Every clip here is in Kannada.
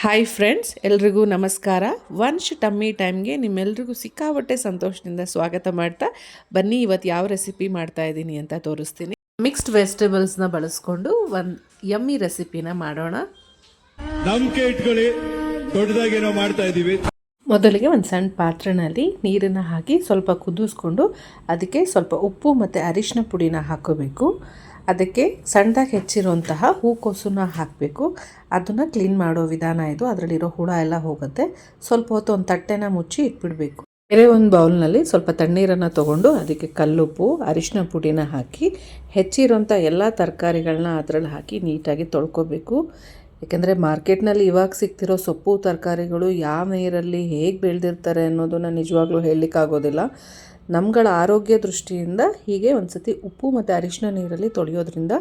ಹಾಯ್ ಫ್ರೆಂಡ್ಸ್ ಎಲ್ರಿಗೂ ನಮಸ್ಕಾರ. ವಂಶ್ ಟಮ್ಮಿ ಟೈಮ್ಗೆ ನಿಮ್ಮೆಲ್ರಿಗೂ ಸಿಕ್ಕಾಪಟ್ಟೆ ಸಂತೋಷದಿಂದ ಸ್ವಾಗತ ಮಾಡ್ತಾ ಬನ್ನಿ ಇವತ್ತು ಯಾವ ರೆಸಿಪಿ ಮಾಡ್ತಾ ಇದ್ದೀನಿ ಅಂತ ತೋರಿಸ್ತೀನಿ. ಮಿಕ್ಸ್ಡ್ ವೆಜಿಟೇಬಲ್ಸ್ನ ಬಳಸ್ಕೊಂಡು ಒಂದು ಯಮ್ಮಿ ರೆಸಿಪಿನ ಮಾಡೋಣ. ನಂಬಿಕೆ ಇಟ್ಕೊಳ್ಳಿ ದೊಡ್ಡದಾಗೇನೋ ಮಾಡ್ತಾ ಇದ್ದೀವಿ ಮೊದಲಿಗೆ ಒಂದು ಸಣ್ಣ ಪಾತ್ರೆನಲ್ಲಿ ನೀರನ್ನು ಹಾಕಿ ಸ್ವಲ್ಪ ಕುದಿಸ್ಕೊಂಡು ಅದಕ್ಕೆ ಸ್ವಲ್ಪ ಉಪ್ಪು ಮತ್ತು ಅರಿಶಿನ ಪುಡಿನ ಹಾಕೋಬೇಕು. ಅದಕ್ಕೆ ಸಣ್ಣದಾಗಿ ಹೆಚ್ಚಿರುವಂತಹ ಹೂಕೋಸನ್ನ ಹಾಕಬೇಕು. ಅದನ್ನು ಕ್ಲೀನ್ ಮಾಡೋ ವಿಧಾನ ಇದು. ಅದರಲ್ಲಿರೋ ಹುಳ ಎಲ್ಲ ಹೋಗುತ್ತೆ. ಸ್ವಲ್ಪ ಹೊತ್ತು ಒಂದು ತಟ್ಟೆನ ಮುಚ್ಚಿ ಇಟ್ಬಿಡಬೇಕು. ಬೇರೆ ಒಂದು ಬೌಲ್ನಲ್ಲಿ ಸ್ವಲ್ಪ ತಣ್ಣೀರನ್ನು ತೊಗೊಂಡು ಅದಕ್ಕೆ ಕಲ್ಲುಪ್ಪು, ಅರಿಶಿನ ಪುಡಿನ ಹಾಕಿ ಹೆಚ್ಚಿರೋಂಥ ಎಲ್ಲ ತರಕಾರಿಗಳನ್ನ ಅದರಲ್ಲಿ ಹಾಕಿ ನೀಟಾಗಿ ತೊಳ್ಕೊಬೇಕು. ಏಕೆಂದರೆ ಮಾರ್ಕೆಟ್ನಲ್ಲಿ ಇವಾಗ ಸಿಗ್ತಿರೋ ಸೊಪ್ಪು, ತರಕಾರಿಗಳು ಯಾವ ನೀರಲ್ಲಿ ಹೇಗೆ ಬೆಳೆದಿರ್ತಾರೆ ಅನ್ನೋದನ್ನು ನಿಜವಾಗ್ಲೂ ಹೇಳಲಿಕ್ಕಾಗೋದಿಲ್ಲ. ನಮ್ಗಳ ಆರೋಗ್ಯ ದೃಷ್ಟಿಯಿಂದ ಹೀಗೆ ಒಂದು ಸತಿ ಉಪ್ಪು ಮತ್ತು ಅರಿಶಿನ ನೀರಲ್ಲಿ ತೊಳೆಯೋದ್ರಿಂದ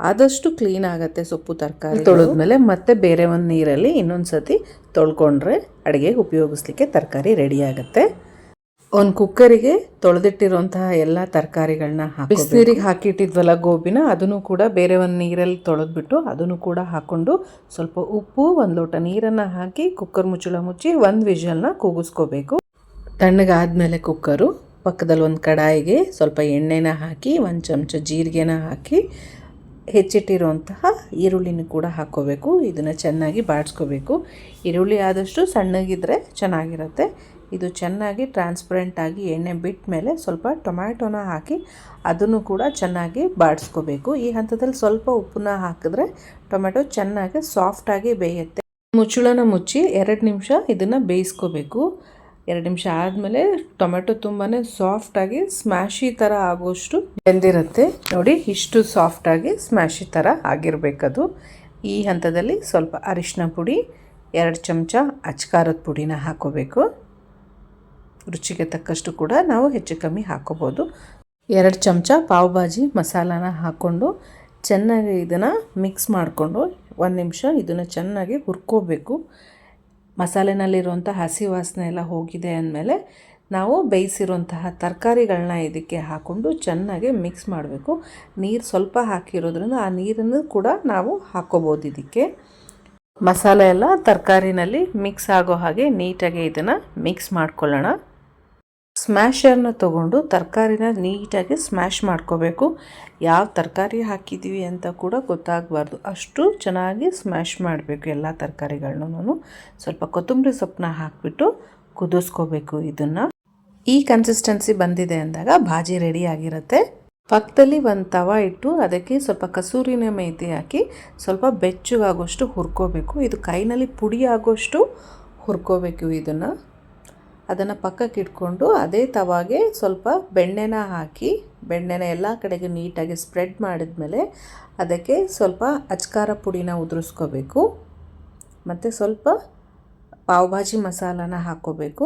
ಆದಷ್ಟು ಕ್ಲೀನ್ ಆಗುತ್ತೆ ಸೊಪ್ಪು ತರಕಾರಿ ತೊಳೆದ್ಮೇಲೆ ಮತ್ತೆ ಬೇರೆ ಒಂದು ನೀರಲ್ಲಿ ಇನ್ನೊಂದು ಸತಿ ತೊಳ್ಕೊಂಡ್ರೆ ಅಡುಗೆಗೆ ಉಪಯೋಗಿಸ್ಲಿಕ್ಕೆ ತರಕಾರಿ ರೆಡಿ ಆಗುತ್ತೆ. ಒಂದು ಕುಕ್ಕರಿಗೆ ತೊಳೆದಿಟ್ಟಿರುವಂತಹ ಎಲ್ಲ ತರಕಾರಿಗಳನ್ನ ಹಾಕಿ ಬಿಸಿನೀರಿಗೆ ಹಾಕಿಟ್ಟಿದ್ವಲ್ಲ ಗೋಬಿನ ಅದನ್ನು ಕೂಡ ಬೇರೆ ಒಂದು ನೀರಲ್ಲಿ ತೊಳೆದ್ಬಿಟ್ಟು ಅದನ್ನು ಕೂಡ ಹಾಕ್ಕೊಂಡು ಸ್ವಲ್ಪ ಉಪ್ಪು ಒಂದು ಲೋಟ ನೀರನ್ನು ಹಾಕಿ ಕುಕ್ಕರ್ ಮುಚ್ಚಳ ಮುಚ್ಚಿ ಒಂದು ವಿಷಲ್ನ ಕೂಗಿಸ್ಕೋಬೇಕು. ತಣ್ಣಗಾದ್ಮೇಲೆ ಕುಕ್ಕರು ಪಕ್ಕದಲ್ಲಿ ಒಂದು ಕಡಾಯಿಗೆ ಸ್ವಲ್ಪ ಎಣ್ಣೆನ ಹಾಕಿ, ಒಂದು ಚಮಚ ಜೀರಿಗೆನ ಹಾಕಿ, ಹೆಚ್ಚಿಟ್ಟಿರುವಂತಹ ಈರುಳ್ಳಿನ ಕೂಡ ಹಾಕ್ಕೋಬೇಕು. ಇದನ್ನು ಚೆನ್ನಾಗಿ ಬಾಡಿಸ್ಕೋಬೇಕು. ಈರುಳ್ಳಿ ಆದಷ್ಟು ಸಣ್ಣಗಿದ್ರೆ ಚೆನ್ನಾಗಿರುತ್ತೆ. ಇದು ಚೆನ್ನಾಗಿ ಟ್ರಾನ್ಸ್ಪರೆಂಟ್ ಆಗಿ ಎಣ್ಣೆ ಬಿಟ್ಟ ಮೇಲೆ ಸ್ವಲ್ಪ ಟೊಮ್ಯಾಟೊನ ಹಾಕಿ ಅದನ್ನು ಕೂಡ ಚೆನ್ನಾಗಿ ಬಾಡಿಸ್ಕೋಬೇಕು. ಈ ಹಂತದಲ್ಲಿ ಸ್ವಲ್ಪ ಉಪ್ಪನ್ನ ಹಾಕಿದ್ರೆ ಟೊಮೆಟೊ ಚೆನ್ನಾಗಿ ಸಾಫ್ಟಾಗಿ ಬೇಯುತ್ತೆ. ಮುಚ್ಚಳನ ಮುಚ್ಚಿ ಎರಡು ನಿಮಿಷ ಇದನ್ನು ಬೇಯಿಸ್ಕೋಬೇಕು. ಎರಡು ನಿಮಿಷ ಆದಮೇಲೆ ಟೊಮೆಟೊ ತುಂಬಾ ಸಾಫ್ಟಾಗಿ ಸ್ಮ್ಯಾಶಿ ಥರ ಆಗೋಷ್ಟು ಬೆಂದಿರುತ್ತೆ. ನೋಡಿ, ಇಷ್ಟು ಸಾಫ್ಟಾಗಿ ಸ್ಮ್ಯಾಶಿ ಥರ ಆಗಿರಬೇಕದು. ಈ ಹಂತದಲ್ಲಿ ಸ್ವಲ್ಪ ಅರಿಶಿನ ಪುಡಿ, ಎರಡು ಚಮಚ ಅಚ್ಕಾರದ ಪುಡಿನ ಹಾಕೋಬೇಕು. ರುಚಿಗೆ ತಕ್ಕಷ್ಟು ಕೂಡ ನಾವು ಹೆಚ್ಚು ಕಮ್ಮಿ ಹಾಕೋಬೋದು. ಎರಡು ಚಮಚ ಪಾವ್ ಭಾಜಿ ಮಸಾಲಾನ ಹಾಕ್ಕೊಂಡು ಚೆನ್ನಾಗಿ ಇದನ್ನು ಮಿಕ್ಸ್ ಮಾಡಿಕೊಂಡು ಒಂದು ನಿಮಿಷ ಇದನ್ನು ಚೆನ್ನಾಗಿ ಹುರ್ಕೋಬೇಕು. ಮಸಾಲೆನಲ್ಲಿರುವಂಥ ಹಸಿ ವಾಸನೆ ಎಲ್ಲ ಹೋಗಿದೆ ಅಂದಮೇಲೆ ನಾವು ಬೇಯಿಸಿರುವಂತಹ ತರಕಾರಿಗಳನ್ನ ಇದಕ್ಕೆ ಹಾಕ್ಕೊಂಡು ಚೆನ್ನಾಗಿ ಮಿಕ್ಸ್ ಮಾಡಬೇಕು. ನೀರು ಸ್ವಲ್ಪ ಹಾಕಿರೋದ್ರಿಂದ ಆ ನೀರನ್ನು ಕೂಡ ನಾವು ಹಾಕ್ಕೋಬೋದು ಇದಕ್ಕೆ. ಮಸಾಲೆ ಎಲ್ಲ ತರಕಾರಿನಲ್ಲಿ ಮಿಕ್ಸ್ ಆಗೋ ಹಾಗೆ ನೀಟಾಗಿ ಇದನ್ನು ಮಿಕ್ಸ್ ಮಾಡ್ಕೊಳ್ಳೋಣ. ಸ್ಮ್ಯಾಶರ್ನ ತಗೊಂಡು ತರಕಾರಿನ ನೀಟಾಗಿ ಸ್ಮ್ಯಾಶ್ ಮಾಡ್ಕೋಬೇಕು. ಯಾವ ತರಕಾರಿ ಹಾಕಿದ್ದೀವಿ ಅಂತ ಕೂಡ ಗೊತ್ತಾಗಬಾರ್ದು. ಅಷ್ಟು ಚೆನ್ನಾಗಿ ಸ್ಮ್ಯಾಶ್ ಮಾಡಬೇಕು ಎಲ್ಲ ತರಕಾರಿಗಳನ್ನೂ ಸ್ವಲ್ಪ ಕೊತ್ತಂಬರಿ ಸೊಪ್ಪನ್ನ ಹಾಕಿಬಿಟ್ಟು ಕುದಿಸ್ಕೋಬೇಕು ಇದನ್ನು. ಈ ಕನ್ಸಿಸ್ಟೆನ್ಸಿ ಬಂದಿದೆ ಅಂದಾಗ ಭಾಜಿ ರೆಡಿ ಆಗಿರುತ್ತೆ. ಪಕ್ಕದಲ್ಲಿ ಒಂದು ತವ ಇಟ್ಟು ಅದಕ್ಕೆ ಸ್ವಲ್ಪ ಕಸೂರಿನ ಮೇತಿ ಹಾಕಿ ಸ್ವಲ್ಪ ಬೆಚ್ಚಗಾಗೋಷ್ಟು ಹುರ್ಕೋಬೇಕು. ಇದು ಕೈನಲ್ಲಿ ಪುಡಿ ಆಗೋಷ್ಟು ಹುರ್ಕೋಬೇಕು ಇದನ್ನು. ಅದನ್ನು ಪಕ್ಕಕ್ಕೆ ಇಟ್ಕೊಂಡು ಅದೇ ತವಾಗೆ ಸ್ವಲ್ಪ ಬೆಣ್ಣೆನ ಹಾಕಿ, ಬೆಣ್ಣೆನ ಎಲ್ಲ ಕಡೆಗೆ ನೀಟಾಗಿ ಸ್ಪ್ರೆಡ್ ಮಾಡಿದ್ಮೇಲೆ ಅದಕ್ಕೆ ಸ್ವಲ್ಪ ಅಚ್ಕಾರ ಪುಡಿನ ಉದುರಿಸ್ಕೋಬೇಕು. ಮತ್ತು ಸ್ವಲ್ಪ ಪಾವ್ ಭಾಜಿ ಮಸಾಲಾನ ಹಾಕ್ಕೋಬೇಕು.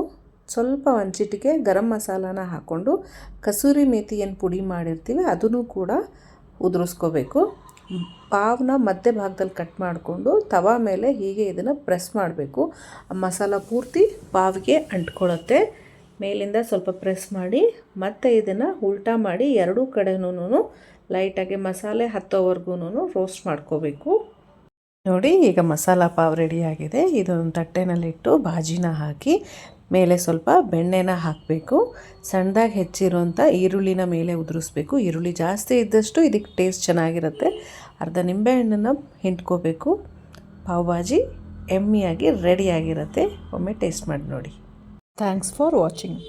ಸ್ವಲ್ಪ ಒಂದು ಚಿಟಿಕೆ ಗರಂ ಮಸಾಲಾನ ಹಾಕ್ಕೊಂಡು, ಕಸೂರಿ ಮೇಥಿ ಏನು ಪುಡಿ ಮಾಡಿರ್ತೀವಿ, ಅದನ್ನು ಕೂಡ ಉದುರಿಸ್ಕೋಬೇಕು. ಪಾವ್ನ ಮಧ್ಯ ಭಾಗದಲ್ಲಿ ಕಟ್ ಮಾಡಿಕೊಂಡು ತವಾ ಮೇಲೆ ಹೀಗೆ ಇದನ್ನು ಪ್ರೆಸ್ ಮಾಡಬೇಕು. ಮಸಾಲ ಪೂರ್ತಿ ಪಾವಿಗೆ ಅಂಟ್ಕೊಳ್ಳುತ್ತೆ ಮೇಲಿಂದ ಸ್ವಲ್ಪ ಪ್ರೆಸ್ ಮಾಡಿ ಮತ್ತೆ ಇದನ್ನು ಉಲ್ಟಾ ಮಾಡಿ ಎರಡೂ ಕಡೆನೂ ಲೈಟಾಗಿ ಮಸಾಲೆ ಹತ್ತೋವರೆಗೂ ರೋಸ್ಟ್ ಮಾಡ್ಕೋಬೇಕು. ನೋಡಿ, ಈಗ ಮಸಾಲ ಪಾವ್ ರೆಡಿಯಾಗಿದೆ ಇದೊಂದು ತಟ್ಟೆನಲ್ಲಿಟ್ಟು ಬಾಜಿನ ಹಾಕಿ ಮೇಲೆ ಸ್ವಲ್ಪ ಬೆಣ್ಣೆನ ಹಾಕಬೇಕು. ಸಣ್ಣದಾಗಿ ಹೆಚ್ಚಿರುವಂಥ ಈರುಳ್ಳಿನ ಮೇಲೆ ಉದುರಿಸ್ಬೇಕು. ಈರುಳ್ಳಿ ಜಾಸ್ತಿ ಇದ್ದಷ್ಟು ಇದಕ್ಕೆ ಟೇಸ್ಟ್ ಚೆನ್ನಾಗಿರುತ್ತೆ. ಅರ್ಧ ನಿಂಬೆಹಣ್ಣನ್ನು ಹಿಂಡ್ಕೋಬೇಕು. ಪಾವ್ ಭಾಜಿ ಎಮ್ಮಿಯಾಗಿ ರೆಡಿಯಾಗಿರುತ್ತೆ ಒಮ್ಮೆ ಟೇಸ್ಟ್ ಮಾಡಿ ನೋಡಿ. Thanks for watching